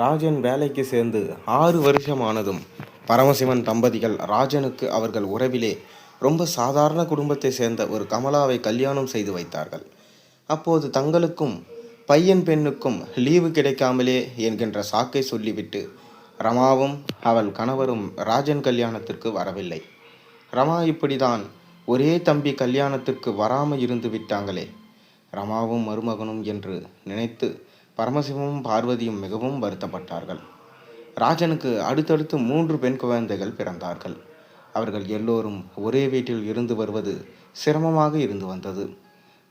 ராஜன் வேலைக்கு சேர்ந்து ஆறு வருஷமானதும் பரமசிவன் தம்பதிகள் ராஜனுக்கு அவர்கள் உறவிலே ரொம்ப சாதாரண குடும்பத்தை சேர்ந்த ஒரு கமலாவை கல்யாணம் செய்து வைத்தார்கள். அப்போது தங்களுக்கும் பையன் பெண்ணுக்கும் லீவு கிடைக்காமலே என்கின்ற சாக்கை சொல்லிவிட்டு ரமாவும் அவள் கணவரும் ராஜன் கல்யாணத்திற்கு வரவில்லை. ரமா இப்படிதான் ஒரே தம்பி கல்யாணத்திற்கு வராமல் இருந்து விட்டாங்களே. ரமாவும் மருமகனும் என்று நினைத்து பரமசிவமும் பார்வதியும் மிகவும் வருத்தப்பட்டார்கள். ராஜனுக்கு அடுத்தடுத்து மூன்று பெண் குழந்தைகள் பிறந்தார்கள். அவர்கள் எல்லோரும் ஒரே வீட்டில் இருந்து வருவது சிரமமாக இருந்து வந்தது.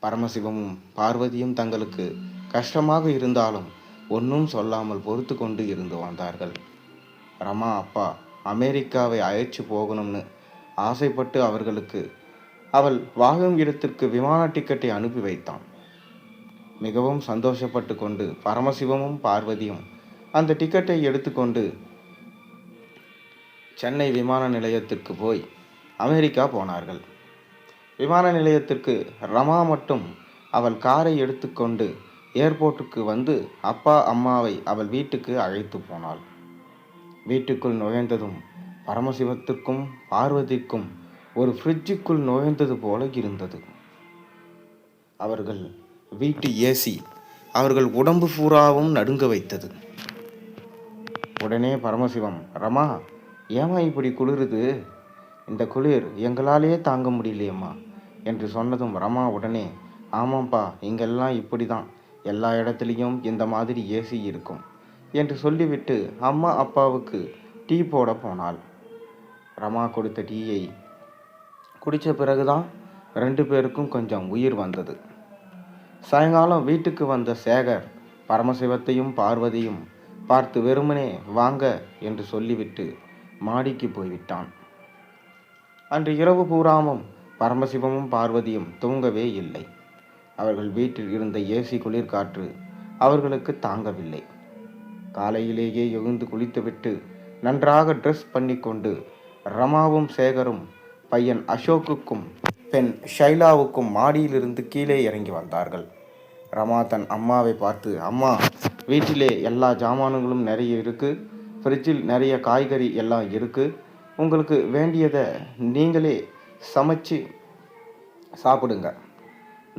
பரமசிவமும் பார்வதியும் தங்களுக்கு கஷ்டமாக இருந்தாலும் ஒன்றும் சொல்லாமல் பொறுத்து கொண்டு இருந்து வந்தார்கள் ரமா அப்பா அமெரிக்காவை அழைச்சு போகணும்னு ஆசைப்பட்டு அவர்களுக்கு அவள் வாழும் இடத்திற்கு விமான டிக்கெட்டை அனுப்பி வைத்தான். மிகவும் சந்தோஷப்பட்டு கொண்டு பரமசிவமும் பார்வதியும் அந்த டிக்கெட்டை எடுத்துக்கொண்டு சென்னை விமான நிலையத்திற்கு போய் அமெரிக்கா போனார்கள். விமான நிலையத்திற்கு ரமா மட்டும் அவள் காரை எடுத்துக்கொண்டு ஏர்போர்ட்டுக்கு வந்து அப்பா அம்மாவை அவள் வீட்டுக்கு அழைத்து போனாள். வீட்டுக்குள் நுழைந்ததும் பரமசிவத்திற்கும் பார்வதிக்கும் ஒரு ஃப்ரிட்ஜுக்குள் நுழைந்தது போல இருந்தது. அவர்கள் வீட்டு ஏசி அவர்கள் உடம்பு பூராவும் நடுங்க வைத்தது. உடனே பரமசிவம் ரமா ஏமா இப்படி குளிருது? இந்த குளிர் எங்களாலேயே தாங்க முடியலையம்மா என்று சொன்னதும் ரமா உடனே ஆமாம்ப்பா இங்கெல்லாம் இப்படி தான் எல்லா இடத்துலையும் இந்த மாதிரி ஏசி இருக்கும் என்று சொல்லிவிட்டு அம்மா அப்பாவுக்கு டீ போட போனாள். ரமா கொடுத்த டீயை குடித்த பிறகுதான் ரெண்டு பேருக்கும் கொஞ்சம் உயிர் வந்தது. சாயங்காலம் வீட்டுக்கு வந்த சேகர் பரமசிவத்தையும் பார்வதியும் பார்த்து வெறுமனே வாங்க என்று சொல்லிவிட்டு மாடிக்கு போய்விட்டான். அன்று இரவு பூராமும் பரமசிவமும் பார்வதியும் தூங்கவே இல்லை. அவர்கள் வீட்டில் இருந்த ஏசி குளிர்காற்று அவர்களுக்கு தாங்கவில்லை. காலையிலேயே எழுந்து குளித்துவிட்டு நன்றாக ட்ரெஸ் பண்ணிக்கொண்டு ரமாவும் சேகரும் பையன் அசோக்குக்கும் பெண் ஷைலாவுக்கும் மாடியிலிருந்து கீழே இறங்கி வந்தார்கள். ரமா தன் அம்மாவை பார்த்து அம்மா வீட்டிலே எல்லா ஜாமான்களும் நிறைய இருக்குது ஃப்ரிட்ஜில் நிறைய காய்கறி எல்லாம் இருக்குது உங்களுக்கு வேண்டியதை நீங்களே சமைச்சு சாப்பிடுங்க.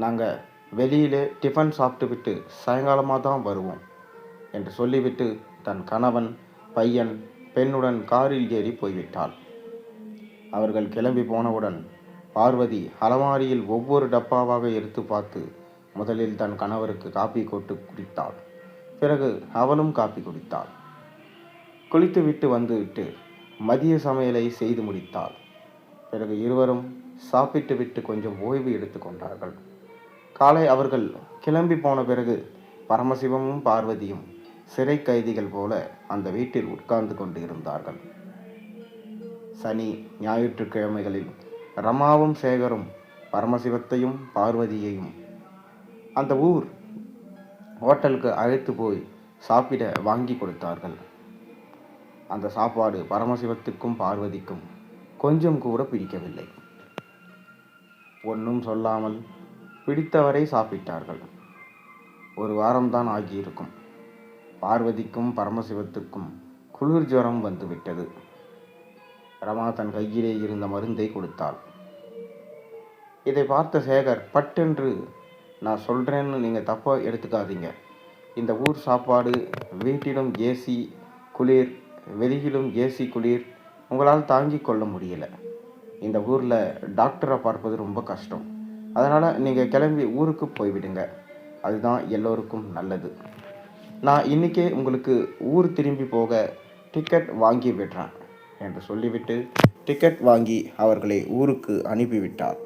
நாங்கள் வெளியிலே டிஃபன் சாப்பிட்டு விட்டு சாயங்காலமாக தான் வருவோம் என்று சொல்லிவிட்டு தன் கணவன் பையன் பெண்ணுடன் காரில் ஏறி போய்விட்டாள். அவர்கள் கிளம்பி போனவுடன் பார்வதி அலமாரியில் ஒவ்வொரு டப்பாவாக எடுத்து பார்த்து முதலில் தன் கணவருக்கு காப்பி கொட்டு குடித்தாள். பிறகு அவளும் காப்பி குடித்தாள். குளித்துவிட்டு வந்துவிட்டு மதிய சமையலை செய்து முடித்தாள். பிறகு இருவரும் சாப்பிட்டு விட்டு கொஞ்சம் ஓய்வு எடுத்துக்கொண்டார்கள் காலை அவர்கள் கிளம்பி போன பிறகு பரமசிவமும் பார்வதியும் சிறை கைதிகள் போல அந்த வீட்டில் உட்கார்ந்து கொண்டு இருந்தார்கள் சனி ஞாயிற்றுக்கிழமைகளில் ரமாவும் சேகரும் பரமசிவத்தையும் பார்வதியையும். அந்த ஊர் ஹோட்டலுக்கு அழைத்து போய் சாப்பிட வாங்கி கொடுத்தார்கள். அந்த சாப்பாடு பரமசிவத்துக்கும் பார்வதிக்கும் கொஞ்சம் கூட பிடிக்கவில்லை. ஒன்றும் சொல்லாமல் பிடித்தவரை சாப்பிட்டார்கள். ஒரு வாரம்தான் ஆகியிருக்கும். பார்வதிக்கும் பரமசிவத்துக்கும் குளிர் ஜுரம் வந்துவிட்டது. ரமா தன் கையிலே இருந்த மருந்தை கொடுத்தாள். இதை பார்த்த சேகர் பட்டென்று நான் சொல்கிறேன்னு நீங்கள் தப்பாக எடுத்துக்காதீங்க. இந்த ஊர் சாப்பாடு வீட்டிலும் ஏசி குளிர் வெளியிலும் ஏசி குளிர் உங்களால் தாங்கி கொள்ள முடியல. இந்த ஊரில் டாக்டரை பார்ப்பது ரொம்ப கஷ்டம். அதனால் நீங்கள் கிளம்பி ஊருக்கு போய்விடுங்க. அதுதான் எல்லோருக்கும் நல்லது. நான் இன்றைக்கே உங்களுக்கு ஊர் திரும்பி போக டிக்கெட் வாங்கி விடுறேன். என்று சொல்லிவிட்டு டிக்கெட் வாங்கி அவர்களை ஊருக்கு அனுப்பிவிட்டார்.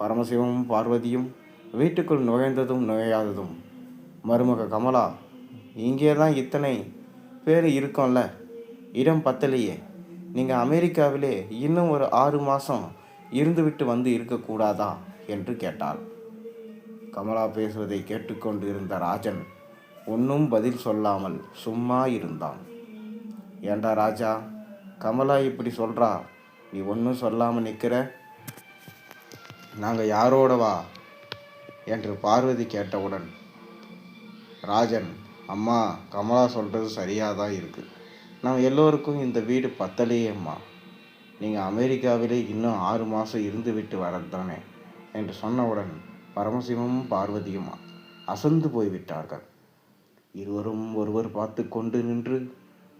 பரமசிவமும் பார்வதியும் வீட்டுக்குள் நுழைந்ததும் நுழையாததும் மருமக கமலா இங்கே தான் இத்தனை பேர் இருக்கோம்ல? இடம் பத்தலையே. நீங்கள் அமெரிக்காவிலே இன்னும் ஒரு ஆறு மாதம் இருந்துவிட்டு வந்து இருக்கக்கூடாதா? என்று கேட்டாள். கமலா பேசுவதை கேட்டுக்கொண்டு இருந்த ராஜன் ஒன்றும் பதில் சொல்லாமல் சும்மா இருந்தான். ஏண்டா ராஜா கமலா இப்படி சொல்கிறா நீ ஒன்றும் சொல்லாமல் நிற்கிற நாங்கள் யாரோடவா என்று பார்வதி கேட்டவுடன் ராஜன் அம்மா கமலா சொல்கிறது சரியாக தான் இருக்குது நம்ம எல்லோருக்கும் இந்த வீடு பத்தலையேம்மா. நீங்கள் அமெரிக்காவிலே இன்னும் ஆறு மாதம் இருந்து விட்டு வரது தானே? என்று சொன்னவுடன் பரமசிவமும் பார்வதியும் அசந்து போய்விட்டார்கள். இருவரும் ஒருவர் பார்த்து கொண்டு நின்று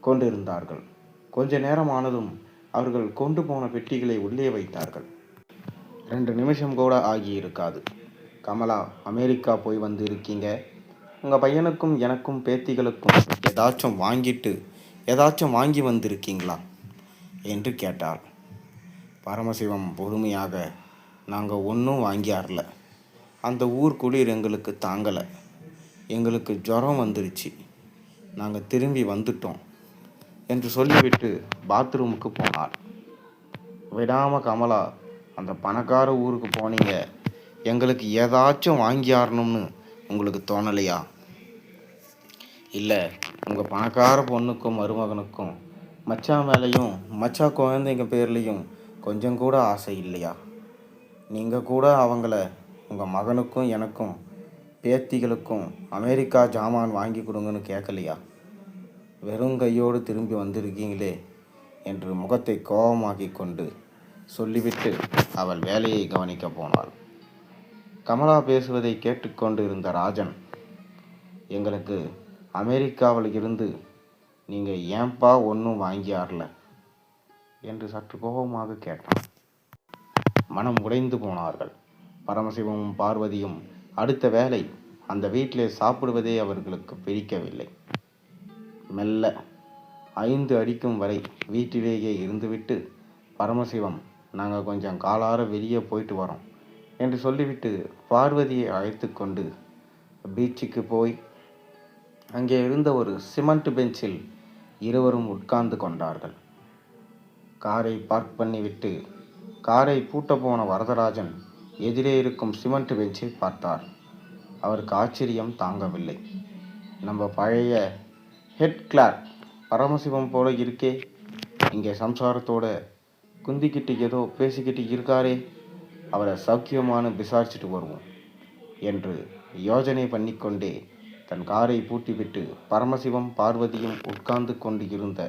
கொண்டிருந்தார்கள். கொஞ்ச நேரம் ஆனதும் அவர்கள் கொண்டு போன பெட்டிகளை உள்ளே வைத்தார்கள். ரெண்டு நிமிஷம் கூட ஆகியிருக்காது. கமலா அமெரிக்கா போய் வந்து இருக்கீங்க. உங்கள் பையனுக்கும் எனக்கும் பேத்திகளுக்கும் ஏதாச்சும் வாங்கிட்டு ஏதாச்சும் வாங்கி வந்திருக்கீங்களா? என்று கேட்டார் பரமசிவம் பொறுமையாக நாங்கள் ஒன்றும் வாங்கியாரல அந்த ஊர் குளிர் எங்களுக்கு தாங்கலை. எங்களுக்கு ஜுரம் வந்துருச்சு. நாங்கள் திரும்பி வந்துட்டோம். என்று சொல்லிவிட்டு பாத்ரூமுக்கு போனாள். விடாமல் கமலா அந்த பணக்கார ஊருக்கு போனீங்க. எங்களுக்கு ஏதாச்சும் வாங்கியாரணும்னு உங்களுக்கு தோணலையா? இல்லை உங்கள் பணக்கார பொண்ணுக்கும் மருமகனுக்கும் மச்சான் மேலேயும் மச்சா குழந்தைங்க பேர்லேயும் கொஞ்சம் கூட ஆசை இல்லையா? நீங்கள் கூட அவங்கள உங்கள் மகனுக்கும் எனக்கும் பேத்திகளுக்கும் அமெரிக்கா ஜாமான் வாங்கி கொடுங்கன்னு கேட்கலையா வெறும் கையோடு திரும்பி வந்திருக்கீங்களே என்று முகத்தை கோபமாக்கி கொண்டு சொல்லிவிட்டு அவள் வேலையை கவனிக்க போனாள். கமலா பேசுவதை கேட்டுக்கொண்டு இருந்த ராஜன் எங்களுக்கு அமெரிக்காவில் இருந்து நீங்கள் ஏன்பா ஒன்றும் வாங்கியாரல? என்று சற்று கோபமாக கேட்டான். மனம் உடைந்து போனார்கள். பரமசிவமும் பார்வதியும் அடுத்த வேலை அந்த வீட்டிலே சாப்பிடுவதே அவர்களுக்கு பிடிக்கவில்லை. மெல்ல ஐந்து அடிக்கும் வரை வீட்டிலேயே இருந்துவிட்டு பரமசிவம் நாங்கள் கொஞ்சம் காலார வெளியே போயிட்டு வரோம் என்று சொல்லிவிட்டு பார்வதியை அழைத்து கொண்டு பீச்சுக்கு போய் அங்கே இருந்த ஒரு சிமெண்ட் பெஞ்சில் இருவரும் உட்கார்ந்து கொண்டார்கள். காரை பார்க் பண்ணிவிட்டு காரை பூட்ட போன வரதராஜன் எதிரே இருக்கும் சிமெண்ட் பெஞ்சை பார்த்தார். அவருக்கு ஆச்சரியம் தாங்கவில்லை. நம்ம பழைய ஹெட் கிளார்க் பரமசிவம் போல இருக்கே. இங்கே சம்சாரத்தோட குந்திக்கிட்டு ஏதோ பேசிக்கிட்டு இருக்காரே. அவரை சௌக்கியமான விசாரிச்சுட்டு வருவோம் என்று யோஜனை பண்ணிக்கொண்டே தன் காரை பூட்டிவிட்டு பரமசிவம் பார்வதியும் உட்கார்ந்து கொண்டு இருந்த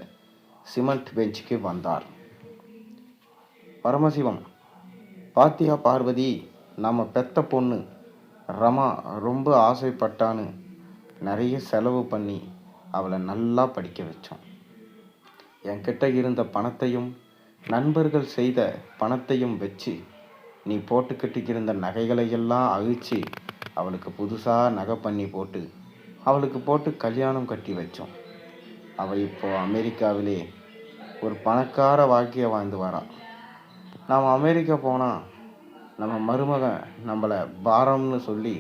சிமெண்ட் பெஞ்சுக்கு வந்தார். பரமசிவம் பாத்தியா பார்வதி நம்ம பெத்த பொண்ணு ரமா ரொம்ப ஆசைப்பட்டான்னு நிறைய செலவு பண்ணி அவளை நல்லா படிக்க வச்சோம் என்கிட்ட இருந்த பணத்தையும் நண்பர்கள் செய்த பணத்தையும் வச்சு நீ போட்டுக்கிட்டு இருந்த நகைகளையெல்லாம் அழிச்சு அவளுக்கு புதுசாக நகை பண்ணி போட்டு அவளுக்கு போட்டு கல்யாணம் கட்டி வச்சோம். அவள் இப்போ அமெரிக்காவிலே ஒரு பணக்கார வாழ்க்கையை வாழ்ந்து வரான் நாம் அமெரிக்கா போனால் நம்ம மருமகன் நம்மளை பாரம்னு சொல்லி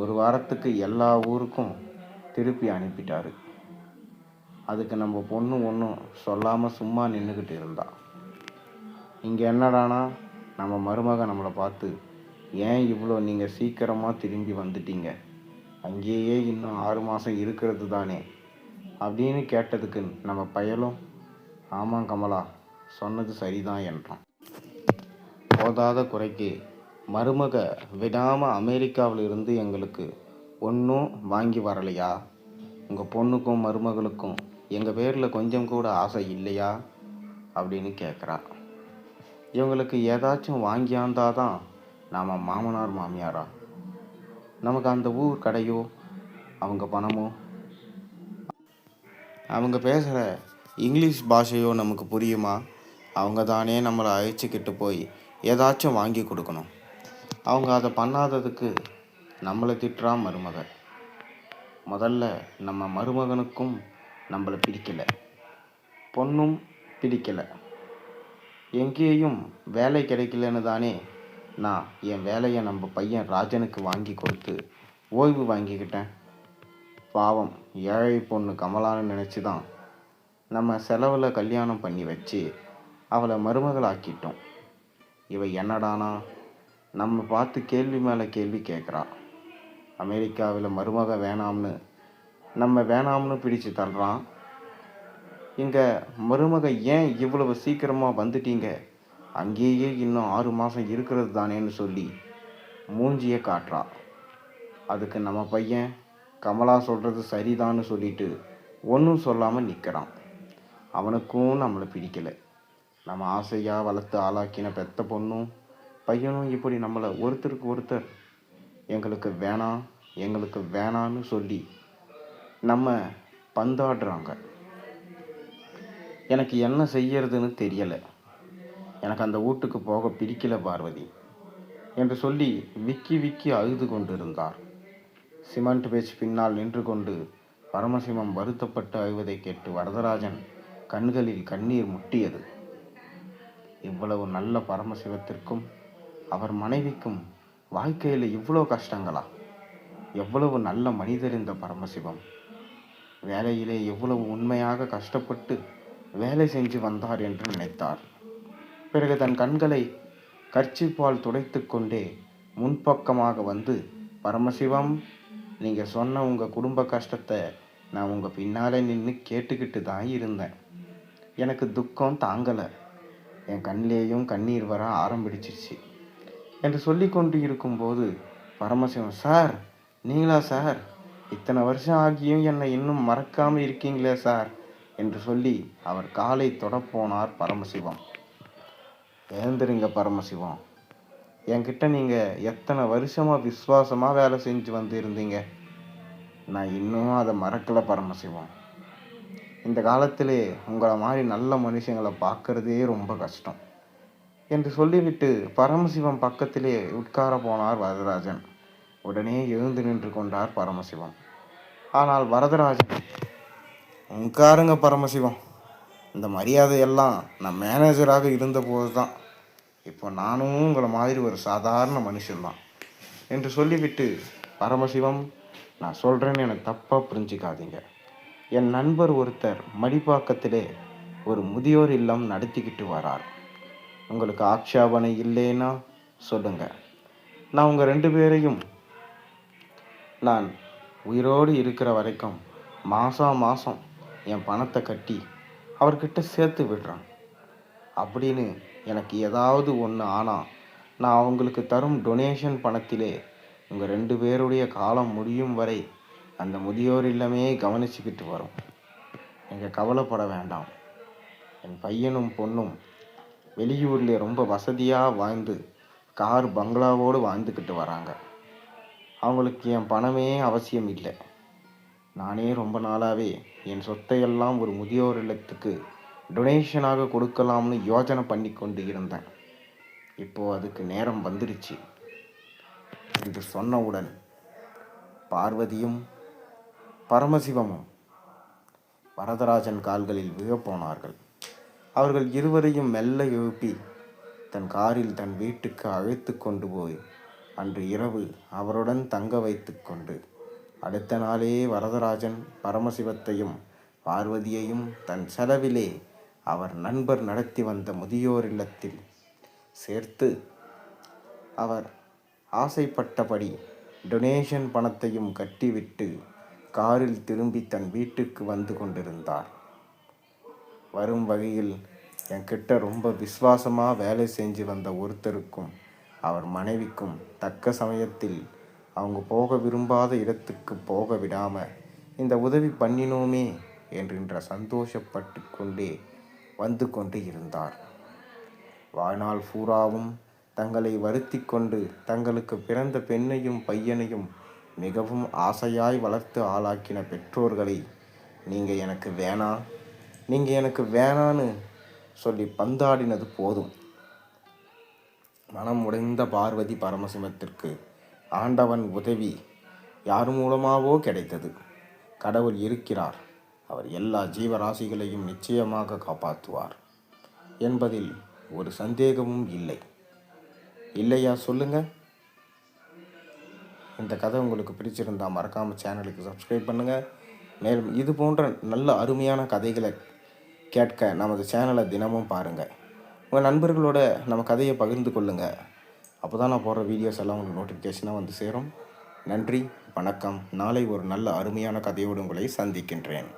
ஒரு வாரத்துக்கு எல்லா ஊருக்கும் திருப்பி அனுப்பிட்டாரு. அதுக்கு நம்ம பொண்ணு ஒன்றும் சொல்லாமல் சும்மா நின்றுக்கிட்டு இருந்தா. இங்கே என்னடானா நம்ம மருமக நம்மளை பார்த்து ஏன் இவ்வளோ நீங்கள் சீக்கிரமாக திரும்பி வந்துட்டீங்க? அங்கேயே இன்னும் ஆறு மாதம் இருக்கிறது தானே? அப்படின்னு கேட்டதுக்கு நம்ம பயலும் ஆமாம் கமலா சொன்னது சரிதான் என்றான். போதாத குறைக்கு மருமக விடாமல் அமெரிக்காவில் இருந்து எங்களுக்கு ஒன்றும் வாங்கி வரலையா? உங்கள் பொண்ணுக்கும் மருமகளுக்கும் எங்கள் பேரில் கொஞ்சம் கூட ஆசை இல்லையா? அப்படின்னு கேட்குறா இவங்களுக்கு ஏதாச்சும் வாங்கியாந்தாதான் தான் நாம் மாமனார் மாமியாரா? நமக்கு அந்த ஊர் கடையோ அவங்க பணமோ? அவங்க பேசுகிற இங்கிலீஷ் பாஷையோ நமக்கு புரியுமா? அவங்க தானே நம்மளை அழைச்சிக்கிட்டு போய் ஏதாச்சும் வாங்கி கொடுக்கணும். அவங்க அதை பண்ணாததுக்கு நம்மளை திட்டுறா மருமகள். முதல்ல நம்ம மருமகனுக்கும் நம்மளை பிடிக்கலை. பொண்ணும் பிடிக்கலை. எங்கேயும் வேலை கிடைக்கலன்னு தானே நான் என் வேலையை நம்ம பையன் ராஜனுக்கு வாங்கி கொடுத்து ஓய்வு வாங்கிக்கிட்டேன். பாவம் ஏழை பொண்ணு கமலான்னு நினச்சி தான் நம்ம செலவில் கல்யாணம் பண்ணி வச்சு அவளை மருமகளாக்கிட்டோம். இவ என்னடானா? நம்ம பார்த்து கேள்வி மேலே கேள்வி கேட்குறா அமெரிக்காவில் மருமக வேணாம்னு நம்ம வேணாம்னு பிடிச்சு தள்ளுறான். இங்கே மருமக ஏன் இவ்வளவு சீக்கிரமாக வந்துட்டீங்க? அங்கேயே இன்னும் ஆறு மாதம் இருக்கிறது தானேன்னு சொல்லி மூஞ்சியை காட்டுறா. அதுக்கு நம்ம பையன் கமலா சொல்கிறது சரிதான்னு சொல்லிட்டு ஒன்றும் சொல்லாமல் நிற்கிறான் அவனுக்கும் நம்மளை பிடிக்கலை. நம்ம ஆசையாக வளர்த்து ஆளாக்கின பெத்த பொண்ணும் பையனும் இப்படி நம்மளை ஒருத்தருக்கு ஒருத்தர் எங்களுக்கு வேணாம் எங்களுக்கு வேணான்னு சொல்லி நம்ம பந்தாடுறாங்க. எனக்கு என்ன செய்யறதுன்னு தெரியலை. எனக்கு அந்த வீட்டுக்கு போக பிடிக்கல பார்வதி என்று சொல்லி விக்கி விக்கி அழுது கொண்டிருந்தார். சிமெண்ட் பேச்சு பின்னால் நின்று கொண்டு பரமசிவம் வருத்தப்பட்டு அழுவதை கேட்டு வரதராஜன் கண்களில் கண்ணீர் முட்டியது. இவ்வளவு நல்ல பரமசிவத்திற்கும் அவர் மனைவிக்கும் வாழ்க்கையில் இவ்வளோ கஷ்டங்களா? எவ்வளவு நல்ல மனிதர் இந்த பரமசிவம். வேலையிலே எவ்வளவு உண்மையாக கஷ்டப்பட்டு வேலை செஞ்சு வந்தார் என்று நினைத்தார். பிறகு தன் கண்களை கர்ச்சிப்பால் துடைத்து கொண்டே முன்பக்கமாக வந்து பரமசிவம் நீங்கள் சொன்ன உங்கள் குடும்ப கஷ்டத்தை நான் உங்கள் பின்னாலே நின்று கேட்டுக்கிட்டு தான் இருந்தேன். எனக்கு துக்கம் தாங்கலை. என் கண்ணிலேயும் கண்ணீர் வர ஆரம்பிச்சிருச்சு. என்று சொல்லி கொண்டு இருக்கும்போது பரமசிவம் சார் நீங்களா சார்? இத்தனை வருஷம் ஆகியும் என்னை இன்னும் மறக்காமல் இருக்கீங்களே சார்? என்று சொல்லி அவர் காலை தொடப்போனார் பரமசிவம். எழுந்துருங்க பரமசிவம். என்கிட்ட நீங்கள் எத்தனை வருஷமாக விசுவாசமாக வேலை செஞ்சு வந்திருந்தீங்க? நான் இன்னும் அதை மறக்கலை பரமசிவம். இந்த காலத்திலே உங்களை மாதிரி நல்ல மனுஷங்களை பார்க்குறதே ரொம்ப கஷ்டம். என்று சொல்லிவிட்டு பரமசிவம் பக்கத்திலே உட்கார போனார் வரதராஜன். உடனே எழுந்து நின்று கொண்டார் பரமசிவம். ஆனால் வரதராஜன் உட்காருங்க பரமசிவம். இந்த மரியாதையெல்லாம் நான் மேனேஜராக இருந்தபோது தான் இப்போ நானும் உங்களை மாதிரி ஒரு சாதாரண மனுஷன்தான் என்று சொல்லிவிட்டு பரமசிவம் நான் சொல்கிறேன்னு எனக்கு தப்பாக புரிஞ்சிக்காதீங்க. என் நண்பர் ஒருத்தர் மடிப்பாக்கத்திலே ஒரு முதியோர் இல்லம் நடத்திக்கிட்டு வரார். உங்களுக்கு ஆட்சேபனை இல்லைன்னா சொல்லுங்க. நான் உங்கள் ரெண்டு பேரையும் நான் உயிரோடு இருக்கிற வரைக்கும் மாதம் மாதம் என் பணத்தை கட்டி அவர்கிட்ட சேர்த்து விடுறேன். அப்படின்னு எனக்கு ஏதாவது ஒன்று ஆனால் நான் அவங்களுக்கு தரும் டொனேஷன் பணத்திலே உங்கள் ரெண்டு பேருடைய காலம் முடியும் வரை அந்த முதியோர் இல்லமே கவனிச்சுக்கிட்டு வரும். நீங்கள் கவலைப்பட வேண்டாம். என் பையனும் பொண்ணும் வெளியூரில் ரொம்ப வசதியாக வாழ்ந்து கார் பங்களாவோடு வாழ்ந்துக்கிட்டு வராங்க. அவங்களுக்கு என் பணமே அவசியம் இல்லை. நானே ரொம்ப நாளாகவே என் சொத்தையெல்லாம் ஒரு முதியோர் இல்லத்துக்கு டொனேஷனாக கொடுக்கலாம்னு யோஜனை பண்ணி கொண்டு இருந்தேன். இப்போ அதுக்கு நேரம் வந்துடுச்சு என்று சொன்னவுடன் பார்வதியும் பரமசிவமும் வரதராஜன் கால்களில் விழப்போனார்கள். அவர்கள் இருவரையும் மெல்ல எழுப்பி தன் காரில் தன் வீட்டுக்கு அழைத்து கொண்டு போய் அன்று இரவு அவருடன் தங்க வைத்து கொண்டு அடுத்த நாளே வரதராஜன் பரமசிவத்தையும் பார்வதியையும் தன் செலவிலே அவர் நண்பர் நடத்தி வந்த முதியோர் இல்லத்தில் சேர்த்து அவர் ஆசைப்பட்டபடி டொனேஷன் பணத்தையும் கட்டிவிட்டு காரில் திரும்பி தன் வீட்டுக்கு வந்து கொண்டிருந்தார். வரும் வகையில் என்கிட்ட ரொம்ப விசுவாசமாக வேலை செஞ்சு வந்த ஒருத்தருக்கும் அவர் மனைவிக்கும் தக்க சமயத்தில் அவங்க போக விரும்பாத இடத்துக்கு போக விடாமல் இந்த உதவி பண்ணினோமே என்கின்ற சந்தோஷப்பட்டு கொண்டே வந்து கொண்டு இருந்தார். வாழ்நாள் பூராவும் தங்களை வருத்தி கொண்டு தங்களுக்கு பிறந்த பெண்ணையும் பையனையும் மிகவும் ஆசையாய் வளர்த்து ஆளாக்கின பெற்றோர்களை நீங்கள் எனக்கு வேணாம் நீங்கள் எனக்கு வேணான்னு சொல்லி பந்தாடினது போதும். மனம் உடைந்த பார்வதி பரமசிவத்திற்கு ஆண்டவன் உதவி யார் மூலமாகவோ கிடைத்தது. கடவுள் இருக்கிறார். அவர் எல்லா ஜீவராசிகளையும் நிச்சயமாக காப்பாற்றுவார் என்பதில் ஒரு சந்தேகமும் இல்லை. இல்லையா சொல்லுங்க. இந்த கதை உங்களுக்கு பிடிச்சிருந்தா மறக்காமல் சேனலுக்கு சப்ஸ்கிரைப் பண்ணுங்கள் மேலும் இது போன்ற நல்ல அருமையான கதைகளை கேட்க நமது சேனலை தினமும் பாருங்கள் உங்கள் நண்பர்களோட நம்ம கதையை பகிர்ந்து கொள்ளுங்கள் அப்போ தான் நான் போடுற வீடியோஸ் எல்லாம் உங்களுக்கு நோட்டிஃபிகேஷனாக வந்து சேரும். நன்றி வணக்கம். நாளை ஒரு நல்ல அருமையான கதையோடு உங்களை சந்திக்கின்றேன்.